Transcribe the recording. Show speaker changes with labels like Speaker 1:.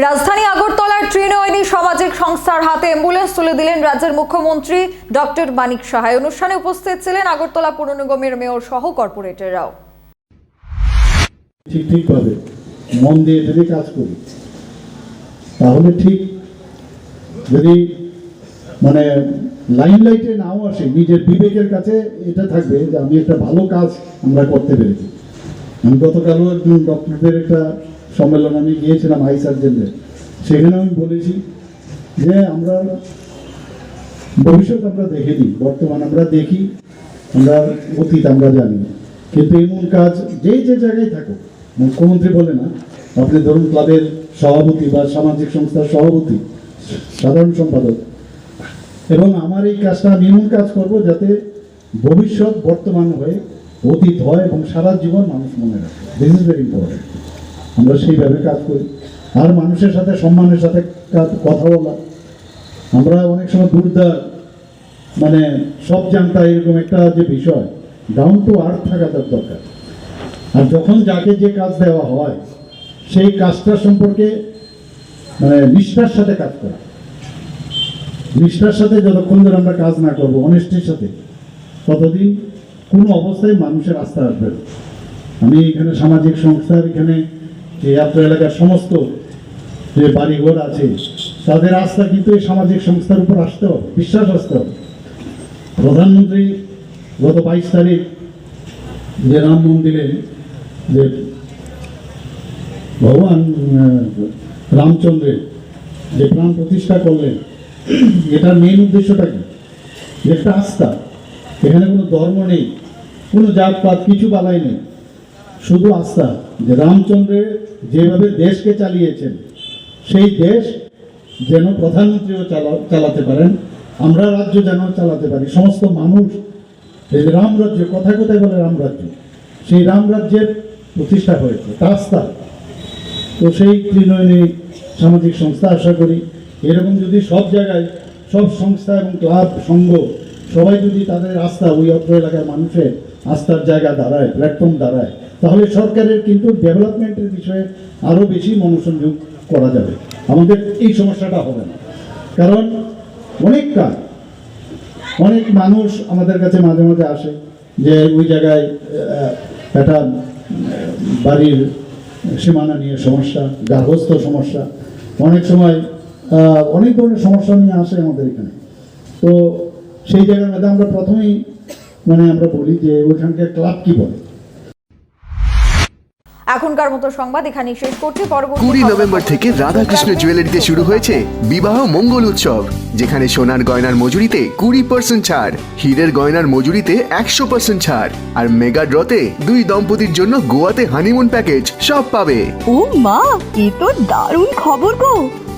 Speaker 1: রাজধানী আগরতলার ত্রিনয়নী সামাজিক সংস্থার হাতে অ্যাম্বুলেন্স তুলে দিলেন রাজ্যের মুখ্যমন্ত্রী ডক্টর মানিক সাহায়। অনুষ্ঠানে উপস্থিত ছিলেন আগরতলা পুর নিগমের মেয়র সহ কর্পোরেটররাও।
Speaker 2: ঠিক মন দিয়ে যদি কাজ করি, তাহলে ঠিক যদি মানে লাইন লাইটে নাও আসে, নিজের বিবেকের কাছে এটা থাকবে যে আমি একটা ভালো কাজ আমরা করতে পেরেছি। আমি গতকালও একজন ডক্টরদের একটা সম্মেলন আমি গিয়েছিলাম আই সার্জেনদের। সেখানে আমি বলেছি যে আমরা ভবিষ্যৎ আমরা দেখে দেখিনি, বর্তমান আমরা দেখি, আমরা অতীত আমরা জানি। কিন্তু এমন কাজ যে যে জায়গায় থাকুক, মুখ্যমন্ত্রী বলে না, আপনি ধরুন ক্লাবের সভাপতি বা সামাজিক সংস্থার সভাপতি, সাধারণ সম্পাদক, এবং আমার এই কাজটা আমি এমন কাজ করব যাতে ভবিষ্যৎ বর্তমান হয়ে অতীত হয় এবং সারা জীবন মানুষ মনে রাখে। দিস ইজ ভেরি ইম্পর্টেন্ট আমরা সেইভাবে কাজ করি। আর মানুষের সাথে, সম্মানের সাথে কথা বলা। আমরা অনেক সময় দুর্দার মানে সব জানতা এরকম একটা যে বিষয় ডাউন টু আর্থ থাকা তার দরকার। আর যখন যাকে যে কাজ দেওয়া হয়, সেই কাজটা সম্পর্কে মানে নিষ্ঠার সাথে কাজ করা। নিষ্ঠার সাথে যতক্ষণ ধরে আমরা কাজ না করব অনেস্টির সাথে, ততদিন কোনো অবস্থায় মানুষের আস্থা আসবে আমি এখানে সামাজিক সংস্থার এখানে যে যাত্রা এলাকার সমস্ত যে বাড়িঘর আছে, তাদের আস্থা কিন্তু এই সামাজিক সংস্থার উপর আসতে হবে বিশ্বাস আসতে। হবে প্রধানমন্ত্রী গত বাইশ তারিখ যে রাম মন্দিরে যে ভগবান রামচন্দ্রের যে প্রাণ প্রতিষ্ঠা করলেন, এটার মেন উদ্দেশ্যটা কি? একটা আস্থা, এখানে কোনো ধর্ম নেই, কোনো জাতপাত, কিছু বালাই নেই। শুধু আস্থা, যে রামচন্দ্রের যেভাবে দেশকে চালিয়েছেন, সেই দেশ যেন প্রধানমন্ত্রীও চালা, চালাতে পারেন, আমরা রাজ্য যেন চালাতে পারি। সমস্ত মানুষ, এই রামরাজ্য, কথায় কথায় বলে রামরাজ্য, সেই রামরাজ্যের প্রতিষ্ঠা হয়েছে তা আস্থা। তো সেই ত্রিনয়নী সামাজিক সংস্থা, আশা করি, এরকম যদি সব জায়গায়, সব সংস্থা এবং ক্লাব, সংঘ, সবাই যদি তাদের আস্থা, ওই অত্র এলাকার মানুষের আস্থার জায়গা দাঁড়ায়, প্ল্যাটফর্ম দাঁড়ায় তাহলে সরকারের কিন্তু ডেভেলপমেন্টের বিষয়ে আরও বেশি মনোসংযোগ করা যাবে। আমাদের এই সমস্যাটা হবে না। কারণ অনেক কাজ, অনেক মানুষ আমাদের কাছে মাঝে মাঝে আসে যে ওই জায়গায় একটা বাড়ির সীমানা নিয়ে সমস্যা গার্হস্থ সমস্যা। অনেক সময় অনেক ধরনের সমস্যা নিয়ে আসে আমাদের এখানে। তো সেই জায়গার মধ্যে আমরা প্রথমেই মানে আমরা বলি যে ওইখানকার ক্লাব কি বলে?
Speaker 1: এখনকার মতো সংবাদ এখানেই শেষ করছি। পরবর্তী
Speaker 3: কুড়ি নভেম্বর থেকে রাধাকৃষ্ণ জুয়েলারিতে শুরু হয়েছে বিবাহ মঙ্গল উৎসব যেখানে সোনার গয়নার মজুরিতে কুড়ি পার্সেন্ট ছাড় হীরের গয়নার মজুরিতে একশো পার্সেন্ট ছাড় আর মেগা ড্রতে দুই দম্পতির জন্য গোয়াতে হানিমুন প্যাকেজ সব পাবে।
Speaker 4: ও মা এ তো দারুণ খবর গো।